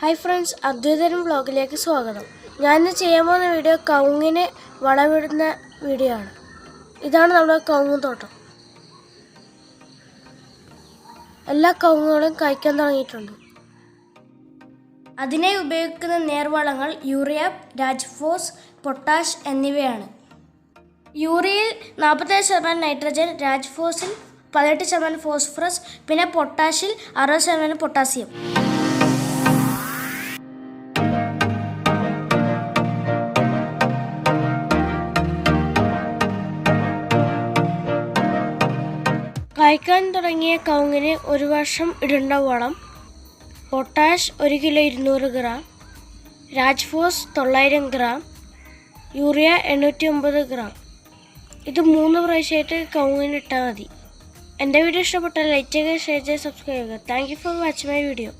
Hi friends അദ്വൈതരം വ്ളോഗിലേക്ക് സ്വാഗതം. ഞാൻ ഇന്ന് ചെയ്യാൻ പോകുന്ന വീഡിയോ കൗങ്ങിനെ വളമിടുന്ന വീഡിയോ ആണ്. ഇതാണ് നമ്മുടെ കവുങ്ങ് തോട്ടം. എല്ലാ കവുങ്ങുകളും കഴിക്കാൻ തുടങ്ങിയിട്ടുണ്ട്. അതിനെ ഉപയോഗിക്കുന്ന നേർവളങ്ങൾ യൂറിയ രാജ്ഫോസ് പൊട്ടാഷ് എന്നിവയാണ്. യൂറിയയിൽ നാൽപ്പത്തേഴ് ശതമാനം നൈട്രജൻ രാജ്ഫോസിൽ പതിനെട്ട് ശതമാനം ഫോസ്ഫറസ് പിന്നെ പൊട്ടാഷിൽ അറുപത് ശതമാനം പൊട്ടാസ്യം. കായ്ക്കാൻ തുടങ്ങിയ കവുങ്ങിന് ഒരു വർഷം ഇടേണ്ട വളം. പൊട്ടാഷ് ഒരു കിലോ ഇരുന്നൂറ് ഗ്രാം. രാജ്ഫോസ് തൊള്ളായിരം ഗ്രാം. യൂറിയ എണ്ണൂറ്റി ഒമ്പത് ഗ്രാം. ഇത് മൂന്ന് പ്രാവശ്യമായിട്ട് കവുങ്ങിന് ഇട്ടാൽ മതി. എന്റെ വീഡിയോ ഇഷ്ടപ്പെട്ടാൽ ലൈക്ക് ചെയ്യുക ഷെയർ ചെയ്യുക സബ്സ്ക്രൈബ് ചെയ്യുക. Thank you for watching my video.